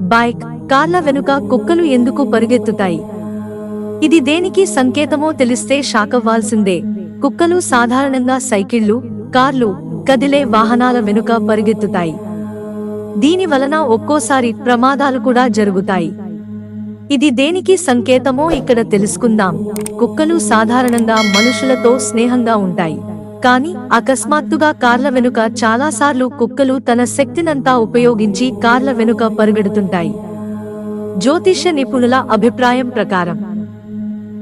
Bike కార్ల వెనుక కుక్కలు ఎందుకు పరిగెత్తుతాయి? ఇది దేనికి సంకేతమో తెలిస్తే షాకవ్వాల్సిందే. కుక్కలు సాధారణంగా సైకిళ్ళు కార్లు కదిలే వాహనాల వెనుక పరిగెత్తుతాయి. దీని వలన ఒక్కోసారి ప్రమాదాలు కూడా జరుగుతాయి. ఇది దేనికి సంకేతమో ఇక్కడ తెలుసుకుందాం. కుక్కలు సాధారణంగా మనుషులతో స్నేహంగా ఉంటాయి. కానీ అకస్మాత్తుగా కార్ల వెనుక చాలాసార్లు కుక్కలు తన శక్తినంతా ఉపయోగించి కార్ల వెనుక పరుగెడుతుంటాయి. జ్యోతిష్య నిపుణుల అభిప్రాయం ప్రకారం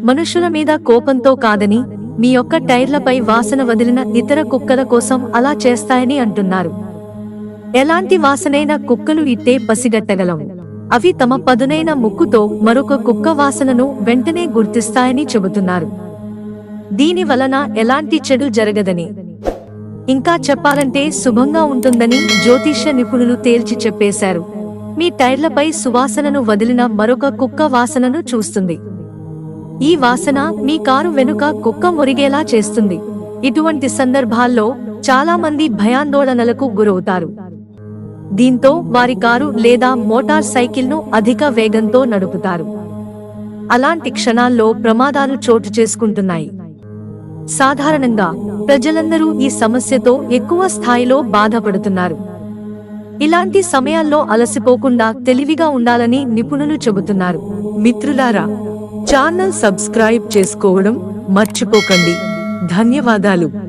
మనుషుల మీద కోపంతో కాదని మీ యొక్క టైర్లపై వాసన వదిలిన ఇతర కుక్కల కోసం అలా చేస్తాయని అంటున్నారు. ఎలాంటి వాసనైన కుక్కలు ఇట్టే పసిగట్టగలం. అవి తమ పదునైన ముక్కుతో మరొక కుక్క వాసనను వెంటనే గుర్తిస్తాయని చెబుతున్నారు. దీని వలన ఎలాంటి చెడు జరగదని. ఇంకా చెప్పాలంటే శుభంగా ఉంటుందని జ్యోతిష్య నిపుణులు తేల్చి చెప్పేశారు. మీ టైర్లపై సువాసనను వదిలిన మరొక కుక్క వాసనను చూస్తుంది. ఈ వాసన మీ కారు వెనుక కుక్క మురిగేలా చేస్తుంది. ఇటువంటి సందర్భాల్లో చాలా మంది భయాందోళనలకు గురవుతారు. దీంతో వారి కారు లేదా మోటార్ సైకిల్ను అధిక వేగంతో నడుపుతారు. అలాంటి క్షణాల్లో ప్రమాదాలు చోటు చేసుకుంటున్నాయి. సాధారణంగా ప్రజలందరూ ఈ సమస్యతో ఎక్కువ స్థాయిలో బాధపడుతున్నారు. ఇలాంటి సమయాల్లో అలసిపోకుండా తెలివిగా ఉండాలని నిపుణులు చెబుతున్నారు. మిత్రులారా ఛానల్ సబ్స్క్రైబ్ చేసుకోవడం మర్చిపోకండి. ధన్యవాదాలు.